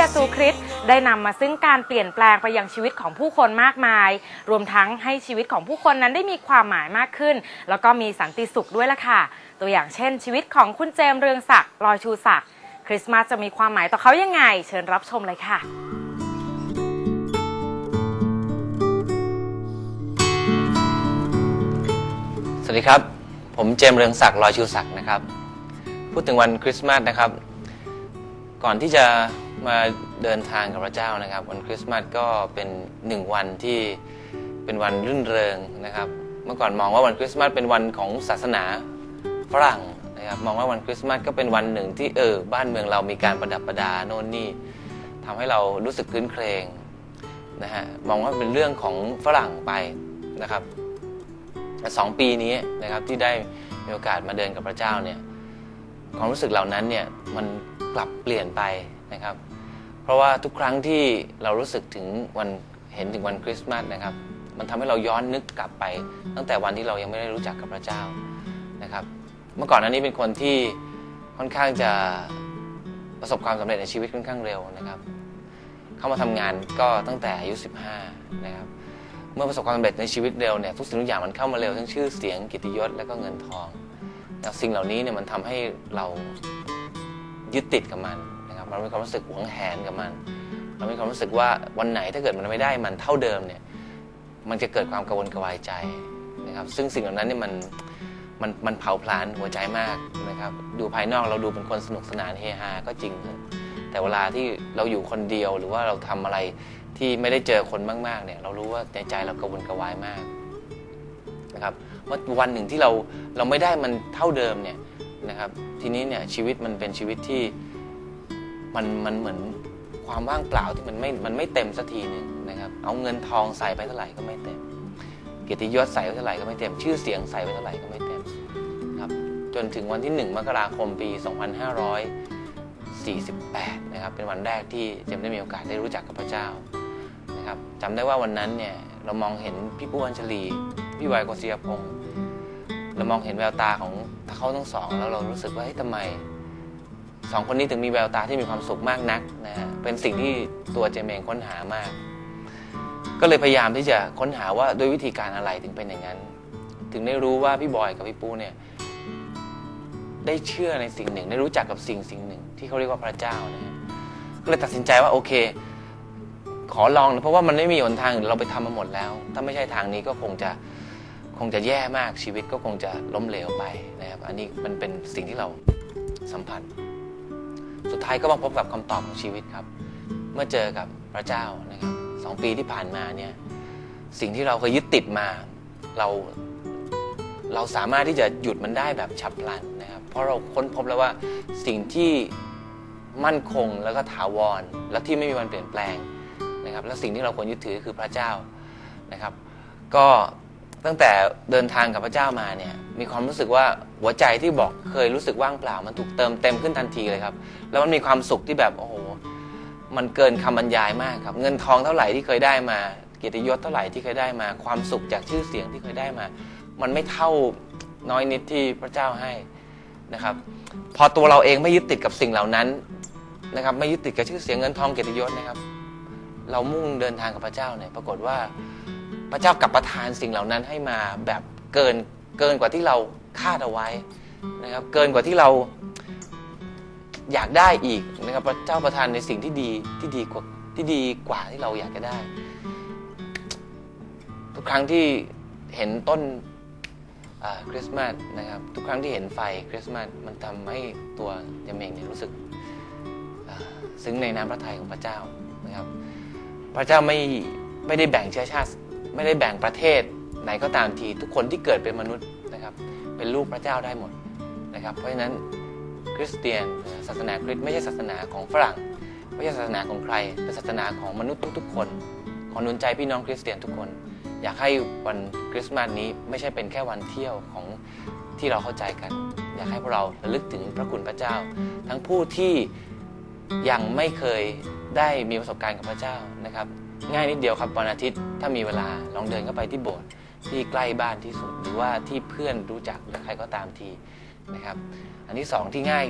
ยซูคริสต์ได้นำมาซึ่งการเปลี่ยนแปลงไปยังชีวิตของผู้คนมากมาย รวมทั้งให้ชีวิตของผู้คนนั้นได้มีความหมายมากขึ้น แล้วก็มีสันติสุขด้วยล่ะค่ะ ตัวอย่างเช่น ชีวิตของคุณเจมเรืองศักดิ์ลอยชูศักดิ์คริสต์มาสจะมีความหมายต่อเขายังไง เชิญรับชมเลยค่ะสวัสดีครับ ผมเจมเรืองศักดิ์ลอยชูศักดิ์นะครับ พูดถึงวันคริสต์มาสนะครับ ก่อนที่จะ มาเดินทางกับพระเจ้านะครับ วันคริสต์มาสก็เป็นหนึ่งวันที่เป็นวันรื่นเริงนะครับ เมื่อก่อนมองว่าวันคริสต์มาสเป็นวันของศาสนาฝรั่งนะครับมองว่าวันคริสต์มาสก็เป็นวันหนึ่งที่เออบ้านเมืองเรามีการประดับประดาโน่นนี่ทำให้เรารู้สึกคืนเครงนะฮะมองว่าเป็นเรื่องของฝรั่งไปนะครับสองปีนี้นะครับที่ได้มีโอกาสมาเดินกับพระเจ้าเนี่ยความรู้สึกเหล่านั้นเนี่ยมันกลับเปลี่ยนไปนะครับ ราะว่าทุกครั้งที่เรารู้สึกถึงวันเห็นถึงวันคริสต์มาสนะครับ มันทำให้เราย้อนนึกกลับไป ตั้งแต่วันที่เรายังไม่ได้รู้จักกับพระเจ้านะครับ เมื่อก่อนหนั้นนี้เป็นคนที่ค่อนข้างจะประสบความสำเร็จในชีวิตค่อนข้างเร็วนะครับ เข้ามาทำงานก็ตั้งแต่อายุ 15 นะครับ เมื่อประสบความสำเร็จในชีวิตเร็วเนี่ยทุกสิ่งทุกอย่างมันเข้ามาเร็วทั้งชื่อเสียงกิติยศและก็เงินทองแล้วสิ่งเหล่านี้เนี่ยมันทำให้เรายึดติดกับมัน นะครับเรามีความรู้สึกหวงแหนกับมันเรามีความรู้สึกว่าวันไหนถ้าเกิดมันไม่ได้มันเท่าเดิมเนี่ยมันจะเกิดความกังวลกระวายใจนะครับ ซึ่งสิ่งเหล่านั้นเนี่ยมันมันมันเผาผลาญหัวใจมากนะครับ ดูภายนอกเราดูเป็นคนสนุกสนานเฮฮาก็จริง แต่เวลาที่เราอยู่คนเดียวหรือว่าเราทำอะไรที่ไม่ได้เจอคนมากๆเนี่ยเรารู้ว่าในใจเรากระวนกระวายมากนะครับว่าวันหนึ่งที่เราเราไม่ได้มันเท่าเดิมเนี่ยนะครับ ทีนี้เนี่ยชีวิตมันเป็นชีวิตที่ มันมันเหมือนความว่างเปล่าที่มันไม่มันไม่เต็มสักทีนึงนะครับ เอาเงินทองใส่ไปเท่าไหร่ก็ไม่เต็ม เกียรติยศใส่ไปเท่าไหร่ก็ไม่เต็ม ชื่อเสียงใส่ไปเท่าไหร่ก็ไม่เต็มครับจนถึงวันที่ 1 มกราคมปี 2548 นะครับ เป็นวันแรกที่เจมได้มีโอกาสได้รู้จักกับพระเจ้านะครับจำได้ว่าวันนั้นเนี่ยเรามองเห็นพี่ปูอัญชลีพี่วายกฤษยพงศ์เรามองเห็นแววตาของเขาทั้งสอง แล้วเรารู้สึกว่าเฮ้ยทำไม สองคนนี้ถึงมีแววตาที่มีความสุขมากนักนะฮะเป็นสิ่งที่ตัวเจมเองค้นหามาก ก็เลยพยายามที่จะค้นหาว่าด้วยวิธีการอะไรถึงเป็นอย่างนั้น ถึงได้รู้ว่าพี่บอยกับพี่ปูเนี่ยได้เชื่อในสิ่งหนึ่ง ได้รู้จักกับสิ่งสิ่งหนึ่ง ที่เขาเรียกว่าพระเจ้านะก็เลยตัดสินใจว่าโอเค ขอลองนะเพราะว่ามันไม่มีหนทางเราไปทำมาหมดแล้ว ถ้าไม่ใช่ทางนี้ก็คงจะคงจะแย่มากชีวิตก็คงจะล้มเหลวไปนะครับ อันนี้มันเป็นสิ่งที่เราสัมผัส สุดท้ายก็มาพบกับคำตอบของชีวิตครับ เมื่อเจอกับพระเจ้านะครับสองปีที่ผ่านมาเนี่ยสิ่งที่เราเคยยึดติดมาเราเราสามารถที่จะหยุดมันได้แบบฉับพลันนะครับ เพราะเราค้นพบแล้วว่าสิ่งที่มั่นคงแล้วก็ถาวร และที่ไม่มีวันเปลี่ยนแปลงนะครับ และสิ่งที่เราควรยึดถือคือพระเจ้านะครับ ก็ ตั้งแต่เดินทางกับพระเจ้ามาเนี่ยมีความรู้สึกว่าหัวใจที่บอกเคยรู้สึกว่างเปล่า มันถูกเติมเต็มขึ้นทันทีเลยครับ แล้วมันมีความสุขที่แบบโอ้โหมันเกินคำบรรยายมากครับ เงินทองเท่าไหร่ที่เคยได้มาเกียรติยศเท่าไหร่ที่เคยได้มา ความสุขจากชื่อเสียงที่เคยได้มา มันไม่เท่าน้อยนิดที่พระเจ้าให้นะครับ พอตัวเราเองไม่ยึดติดกับสิ่งเหล่านั้นนะครับ ไม่ยึดติดกับชื่อเสียงเงินทองเกียรติยศนะครับ เรามุ่งเดินทางกับพระเจ้าเนี่ยปรากฏว่า พระเจ้ากลับประทานสิ่งเหล่านั้นให้มาแบบเกินเกินกว่าที่เราคาดเอาไว้นะครับ เกินกว่าที่เราอยากได้อีกนะครับ พระเจ้าประทานในสิ่งที่ดีที่ดีกว่าที่ดีกว่าที่เราอยากจะได้ ทุกครั้งที่เห็นต้นคริสต์มาสนะครับ ทุกครั้งที่เห็นไฟคริสต์มาสมันทำให้ตัวยามเองเนี่ยรู้สึกซึ้งในน้ำพระทัยของพระเจ้านะครับ พระเจ้าไม่ไม่ได้แบ่งเชื้อชาติ ไม่ได้แบ่งประเทศไหนก็ตามที ทุกคนที่เกิดเป็นมนุษย์นะครับ เป็นลูกพระเจ้าได้หมดนะครับ เพราะฉะนั้นคริสเตียนศาสนาคริสต์ไม่ใช่ศาสนาของฝรั่ง ไม่ใช่ศาสนาของใครเป็นศาสนาของมนุษย์ทุกๆ คนขอหนุนใจพี่น้องคริสเตียนทุกคน อยากให้วันคริสต์มาสนี้ไม่ใช่เป็นแค่วันเที่ยวของที่เราเข้าใจกัน อยากให้พวกเราระลึกถึงพระคุณพระเจ้า ทั้งผู้ที่ยังไม่เคยได้มีประสบการณ์กับพระเจ้านะครับ ง่ายนิดเดียวครับวันอาทิตย์ถ้ามีเวลาลองเดินเข้าไปที่โบสถ์ที่ใกล้บ้านที่สุด หรือว่าที่เพื่อนรู้จักหรือใครก็ตามทีนะครับ อันที่สองที่ง่าย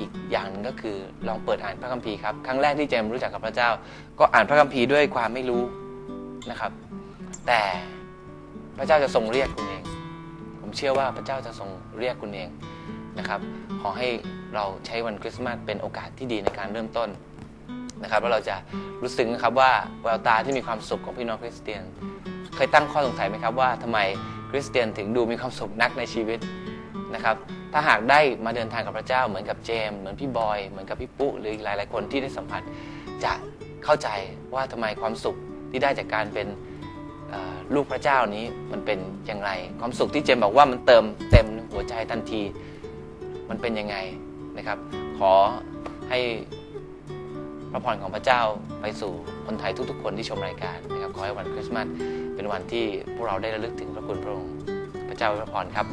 อีกอย่างหนึงก็คือลองเปิดอ่านพระคัมภีร์ครับครั้งแรกที่เจมรู้จักกับพระเจ้า ก็อ่านพระคัมภีร์ด้วยความไม่รู้นะครับ แต่พระเจ้าจะทรงเรียกคุณเอง ผมเชื่อว่าพระเจ้าจะทรงเรียกคุณเองนะครับ ขอให้เราใช้วันคริสต์มาสเป็นโอกาสที่ดีในการเริ่มต้น นะครับแล้วเราจะรู้สึกนะครับว่าแววตาที่มีความสุขของพี่น้องคริสเตียน เคยตั้งข้อสงสัยไหมครับว่าทำไมคริสเตียนถึงดูมีความสุขนักในชีวิตนะครับถ้าหากได้มาเดินทางกับพระเจ้าเหมือนกับเจม เหมือนพี่บอย เหมือนกับพี่ปุ๊หรืออีกหลาย ๆ คนที่ได้สัมผัสจะเข้าใจว่าทำไมความสุขที่ได้จากการเป็นลูกพระเจ้านี้มันเป็นอย่างไร ความสุขที่เจมบอกว่ามันเติมเต็มหัวใจทันที มันเป็นยังไงนะครับ ขอให้ พระพรของพระเจ้าไปสู่คนไทยทุกๆ คนที่ชมรายการนะครับขอให้วันคริสต์มาสเป็นวันที่พวกเราได้ระลึกถึงพระคุณพระองค์ พระเจ้าอวยพรครับ